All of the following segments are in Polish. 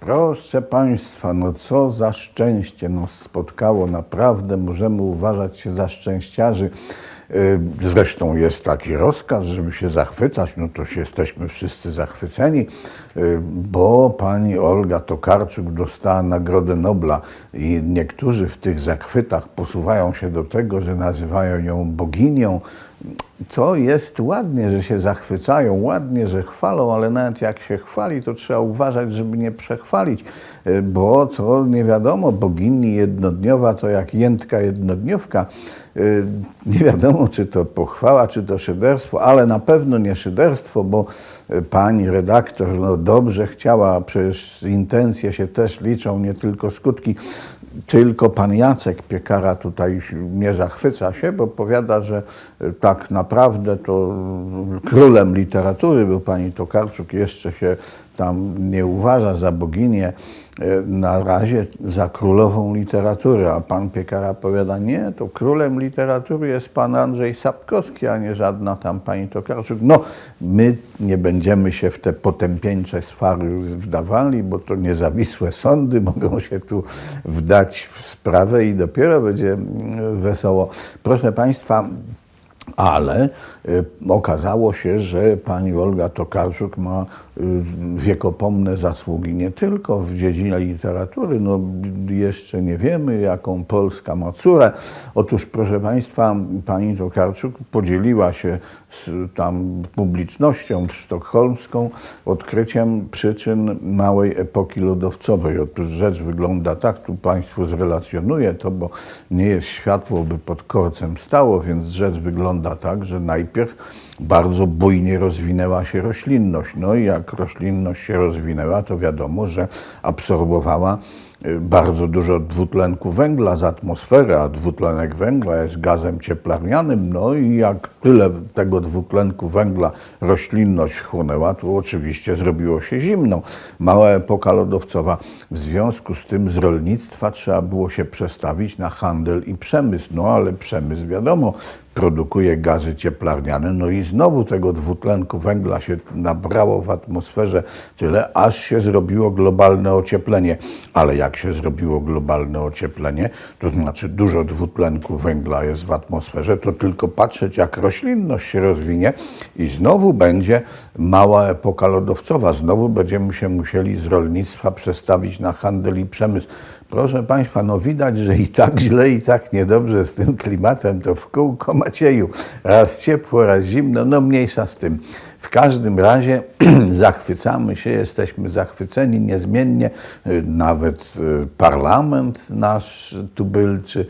Proszę Państwa, no co za szczęście nas spotkało. Naprawdę możemy uważać się za szczęściarzy. Y, Zresztą jest taki rozkaz, żeby się zachwycać, no to się jesteśmy wszyscy zachwyceni, y, bo pani Olga Tokarczuk dostała Nagrodę Nobla i niektórzy w tych zachwytach posuwają się do tego, że nazywają ją boginią. To jest ładnie, że się zachwycają, ładnie, że chwalą, ale nawet jak się chwali, to trzeba uważać, żeby nie przechwalić, y, bo to nie wiadomo, bogini jednodniowa to jak jętka jednodniówka. Y, Nie wiadomo, czy to pochwała, czy to szyderstwo, ale na pewno nie szyderstwo, bo y, pani redaktor no, dobrze chciała, a przecież intencje się też liczą, nie tylko skutki. Tylko pan Jacek Piekara tutaj nie zachwyca się, bo powiada, że y, tak naprawdę to y, królem literatury był pani Tokarczuk, jeszcze się tam nie uważa za boginię, y, na razie za królową literatury, a pan Piekara powiada, nie, to królem literatury jest pan Andrzej Sapkowski, a nie żadna tam pani Tokarczuk. No, my nie będziemy się w te potępieńcze swary wdawali, bo to niezawisłe sądy mogą się tu wdać w sprawę i dopiero będzie mm, wesoło. Proszę państwa, ale y, okazało się, że pani Olga Tokarczuk ma wiekopomne zasługi nie tylko w dziedzinie literatury, no jeszcze nie wiemy, jaką Polska ma córę. Otóż, proszę państwa, pani Tokarczuk podzieliła się z tam publicznością sztokholmską odkryciem przyczyn małej epoki lodowcowej. Otóż rzecz wygląda tak, tu państwu zrelacjonuję to, bo nie jest światło, by pod korcem stało, więc rzecz wygląda tak, że najpierw bardzo bujnie rozwinęła się roślinność. No i jak roślinność się rozwinęła, to wiadomo, że absorbowała bardzo dużo dwutlenku węgla z atmosfery, a dwutlenek węgla jest gazem cieplarnianym. No i jak tyle tego dwutlenku węgla roślinność chłonęła, to oczywiście zrobiło się zimno. Mała epoka lodowcowa. W związku z tym z rolnictwa trzeba było się przestawić na handel i przemysł. No ale przemysł wiadomo, produkuje gazy cieplarniane, no i znowu tego dwutlenku węgla się nabrało w atmosferze tyle, aż się zrobiło globalne ocieplenie. Ale jak się zrobiło globalne ocieplenie, to znaczy dużo dwutlenku węgla jest w atmosferze, to tylko patrzeć, jak roślinność się rozwinie i znowu będzie mała epoka lodowcowa. Znowu będziemy się musieli z rolnictwa przestawić na handel i przemysł. Proszę Państwa, no widać, że i tak źle, i tak niedobrze z tym klimatem, to w kółko Macieju. Raz ciepło, raz zimno, no mniejsza z tym. W każdym razie zachwycamy się, jesteśmy zachwyceni niezmiennie. Nawet y, parlament nasz tubylczy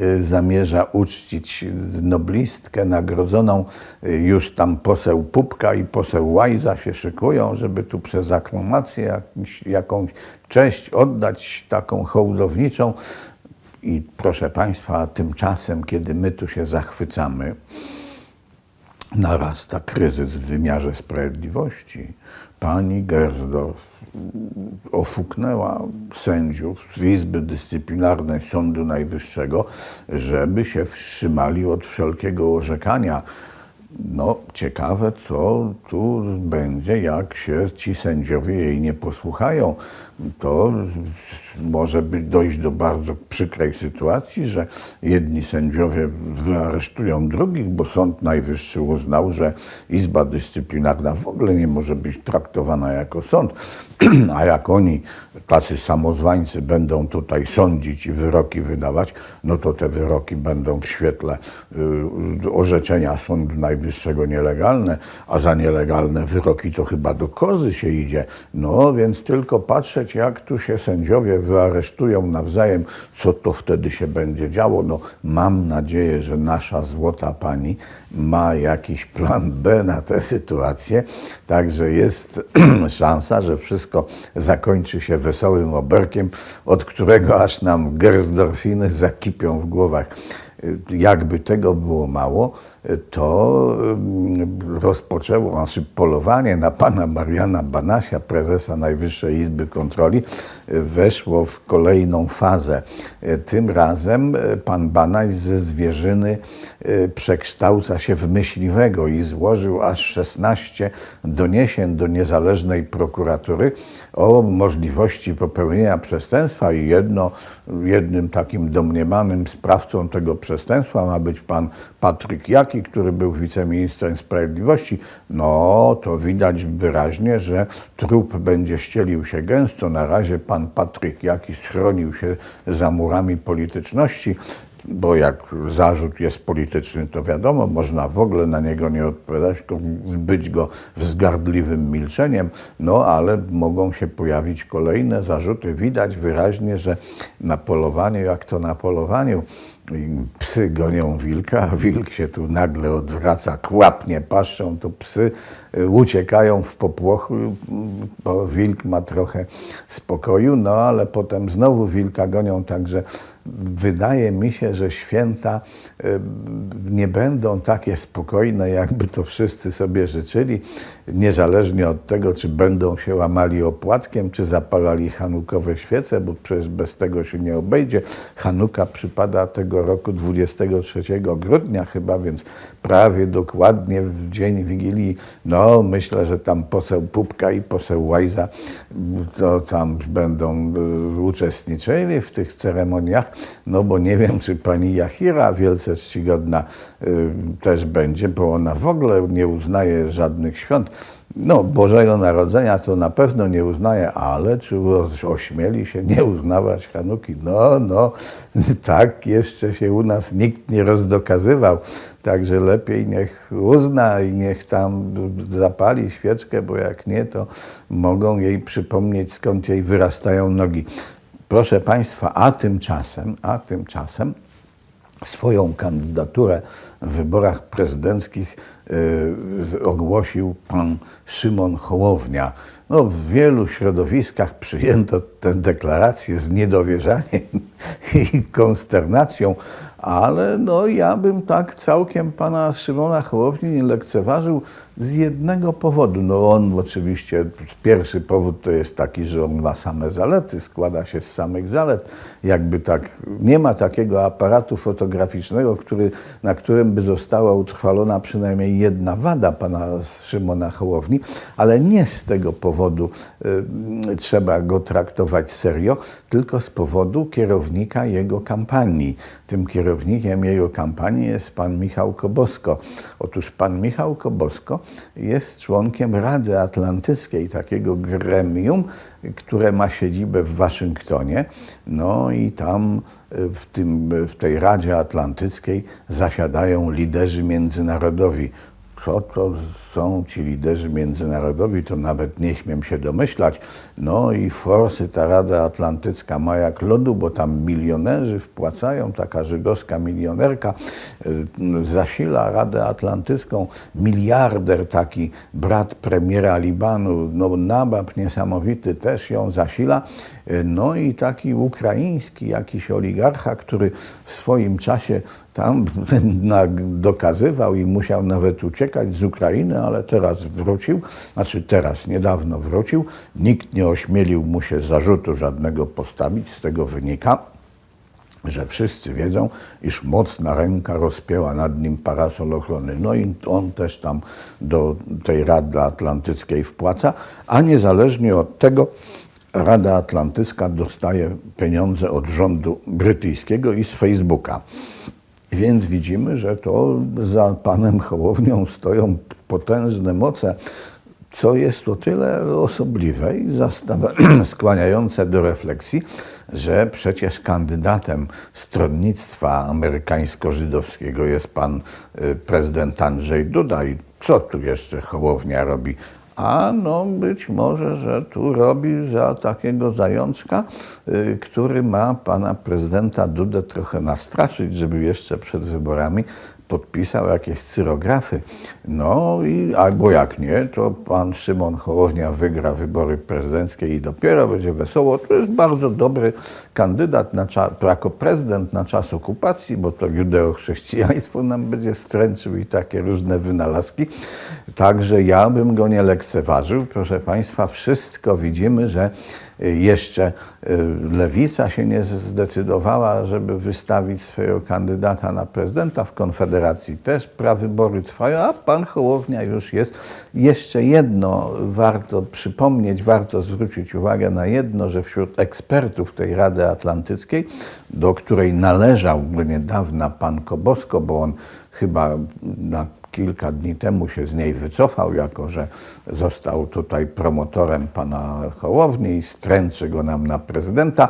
y, zamierza uczcić noblistkę nagrodzoną. Y, Już tam poseł Pupka i poseł Łajza się szykują, żeby tu przez aklamację jakąś cześć oddać taką hołdowniczą. I proszę Państwa, tymczasem, kiedy my tu się zachwycamy, narasta kryzys w wymiarze sprawiedliwości. Pani Gersdorf ofuknęła sędziów z Izby Dyscyplinarnej Sądu Najwyższego, żeby się wstrzymali od wszelkiego orzekania. No, ciekawe, co tu będzie, jak się ci sędziowie jej nie posłuchają. To może dojść do bardzo przykrej sytuacji, że jedni sędziowie wyaresztują drugich, bo Sąd Najwyższy uznał, że Izba Dyscyplinarna w ogóle nie może być traktowana jako sąd. A jak oni, tacy samozwańcy, będą tutaj sądzić i wyroki wydawać, no to te wyroki będą w świetle y, orzeczenia Sądu Najwyższego nielegalne, a za nielegalne wyroki to chyba do kozy się idzie. No więc tylko patrzeć, jak tu się sędziowie wyaresztują nawzajem, co to wtedy się będzie działo. No mam nadzieję, że nasza złota pani ma jakiś plan B na tę sytuację, także jest szansa, że wszystko zakończy się wesołym oberkiem, od którego aż nam gersdorfiny zakipią w głowach. Jakby tego było mało, to rozpoczęło znaczy polowanie na pana Mariana Banasia, prezesa Najwyższej Izby Kontroli, weszło w kolejną fazę. Tym razem pan Banaś ze zwierzyny e, przekształca się w myśliwego i złożył aż 16 doniesień do niezależnej prokuratury o możliwości popełnienia przestępstwa i jedno, jednym takim domniemanym sprawcą tego przestępstwa ma być pan Patryk Jaki, który był wiceministrem sprawiedliwości. No to widać wyraźnie, że trup będzie ścielił się gęsto. Na razie pan Patryk Jaki schronił się za murami polityczności bo jak zarzut jest polityczny, to wiadomo, można w ogóle na niego nie odpowiadać, zbyć go wzgardliwym milczeniem, no ale mogą się pojawić kolejne zarzuty. Widać wyraźnie, że na polowaniu, jak to na polowaniu, psy gonią wilka, a wilk się tu nagle odwraca, kłapnie paszczą, to psy y, uciekają w popłochu, bo wilk ma trochę spokoju, no ale potem znowu wilka gonią, także wydaje mi się, że święta y, nie będą takie spokojne, jakby to wszyscy sobie życzyli, niezależnie od tego, czy będą się łamali opłatkiem, czy zapalali hanukowe świece, bo przecież bez tego się nie obejdzie. Hanuka przypada tego roku 23 grudnia chyba, więc prawie dokładnie w dzień Wigilii, no myślę, że tam poseł Pupka i poseł Łajza to tam będą y, uczestniczyli w tych ceremoniach, no bo nie wiem, czy pani Jachira, wielce czcigodna, y, też będzie, bo ona w ogóle nie uznaje żadnych świąt. No, Bożego Narodzenia to na pewno nie uznaje, ale czy ośmieli się nie uznawać Hanuki? No, no, tak jeszcze się u nas nikt nie rozdokazywał. Także lepiej niech uzna i niech tam zapali świeczkę, bo jak nie, to mogą jej przypomnieć, skąd jej wyrastają nogi. Proszę Państwa, a tymczasem, a tymczasem swoją kandydaturę w wyborach prezydenckich y, ogłosił pan Szymon Hołownia. No, w wielu środowiskach przyjęto tę deklarację z niedowierzaniem i konsternacją, ale no, ja bym tak całkiem pana Szymona Hołowni nie lekceważył z jednego powodu. No on oczywiście, pierwszy powód to jest taki, że on ma same zalety, składa się z samych zalet. Jakby tak, nie ma takiego aparatu fotograficznego, który, na którym by została utrwalona przynajmniej jedna wada pana Szymona Hołowni, ale nie z tego powodu y, trzeba go traktować serio, tylko z powodu kierownika jego kampanii. Tym kierownikiem jego kampanii jest pan Michał Kobosko. Otóż pan Michał Kobosko jest członkiem Rady Atlantyckiej, takiego gremium, które ma siedzibę w Waszyngtonie. No i tam y, w, tym, w tej Radzie Atlantyckiej zasiadają liderzy międzynarodowi. Co to są ci liderzy międzynarodowi, to nawet nie śmiem się domyślać. No i forsy ta Rada Atlantycka ma jak lodu, bo tam milionerzy wpłacają, taka żydowska milionerka y, zasila Radę Atlantycką, miliarder taki, brat premiera Libanu, no nabab niesamowity też ją zasila. Y, no i taki ukraiński jakiś oligarcha, który w swoim czasie tam dokazywał i musiał nawet uciekać z Ukrainy, ale teraz wrócił, znaczy teraz niedawno wrócił. Nikt nie ośmielił mu się zarzutu żadnego postawić, z tego wynika, że wszyscy wiedzą, iż mocna ręka rozpięła nad nim parasol ochrony. No i on też tam do tej Rady Atlantyckiej wpłaca, a niezależnie od tego Rada Atlantycka dostaje pieniądze od rządu brytyjskiego i z Facebooka. Więc widzimy, że to za panem Hołownią stoją potężne moce, co jest o tyle osobliwe i skłaniające do refleksji, że przecież kandydatem stronnictwa amerykańsko-żydowskiego jest pan y, prezydent Andrzej Duda i co tu jeszcze Hołownia robi? A no być może, że tu robi za takiego zajączka, y, który ma pana prezydenta Dudę trochę nastraszyć, żeby jeszcze przed wyborami podpisał jakieś cyrografy. No i albo jak nie, to pan Szymon Hołownia wygra wybory prezydenckie i dopiero będzie wesoło. To jest bardzo dobry kandydat na jako prezydent na czas okupacji, bo to judeo-chrześcijaństwo nam będzie stręczył i takie różne wynalazki. Także ja bym go nie lekceważył. Proszę Państwa, wszystko widzimy, że jeszcze y, lewica się nie zdecydowała, żeby wystawić swojego kandydata na prezydenta. W Konfederacji też prawybory trwają, a pan Hołownia już jest. Jeszcze jedno warto przypomnieć, warto zwrócić uwagę na jedno, że wśród ekspertów tej Rady Atlantyckiej, do której należał do niedawna pan Kobosko, bo on chyba na kilka dni temu się z niej wycofał, jako że został tutaj promotorem pana Hołowni i stręczy go nam na prezydenta,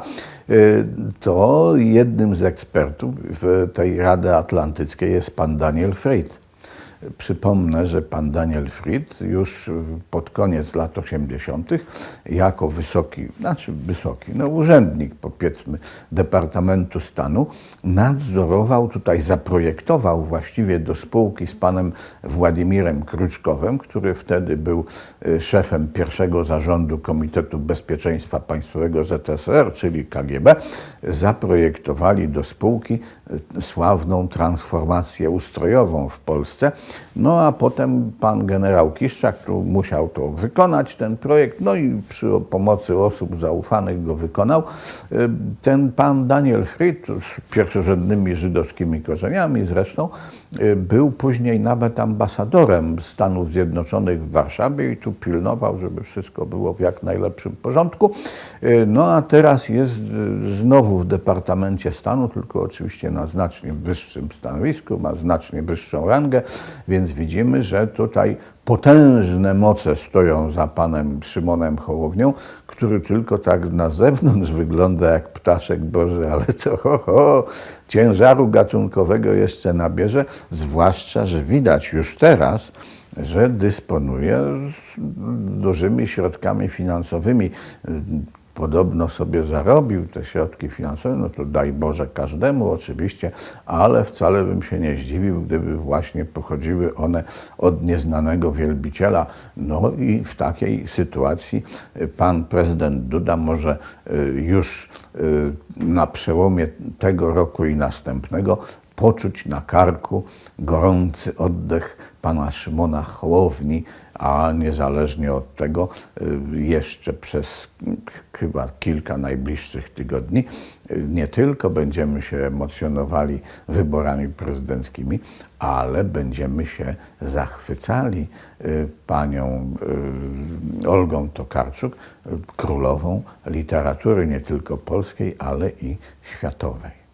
y, to jednym z ekspertów w tej Rady Atlantyckiej jest pan Daniel Fried. Przypomnę, że pan Daniel Fried już pod koniec lat 80. jako wysoki, znaczy wysoki, no urzędnik powiedzmy Departamentu Stanu nadzorował tutaj, zaprojektował właściwie do spółki z panem Władimirem Kruczkowem, który wtedy był y, szefem pierwszego zarządu Komitetu Bezpieczeństwa Państwowego ZSRR, czyli KGB, zaprojektowali do spółki y, sławną transformację ustrojową w Polsce. No a potem pan generał Kiszczak tu musiał to wykonać, ten projekt, no i przy pomocy osób zaufanych go wykonał. Y, Ten pan Daniel Fried z pierwszorzędnymi żydowskimi korzeniami zresztą, y, był później nawet ambasadorem Stanów Zjednoczonych w Warszawie i tu pilnował, żeby wszystko było w jak najlepszym porządku. Y, No a teraz jest znowu w Departamencie Stanu, tylko oczywiście na znacznie wyższym stanowisku, ma znacznie wyższą rangę, więc widzimy, że tutaj potężne moce stoją za panem Szymonem Hołownią, który tylko tak na zewnątrz wygląda jak ptaszek Boży, ale to ho, ho, ciężaru gatunkowego jeszcze nabierze, zwłaszcza, że widać już teraz, że dysponuje dużymi środkami finansowymi. Podobno sobie zarobił te środki finansowe, no to daj Boże każdemu oczywiście, ale wcale bym się nie zdziwił, gdyby właśnie pochodziły one od nieznanego wielbiciela. No i w takiej sytuacji pan prezydent Duda może y, już y, na przełomie tego roku i następnego poczuć na karku gorący oddech pana Szymona Hołowni, a niezależnie od tego y, jeszcze przez chyba kilka najbliższych tygodni y, nie tylko będziemy się emocjonowali wyborami prezydenckimi, ale będziemy się zachwycali y, panią Olgą Tokarczuk, królową literatury nie tylko polskiej, ale i światowej.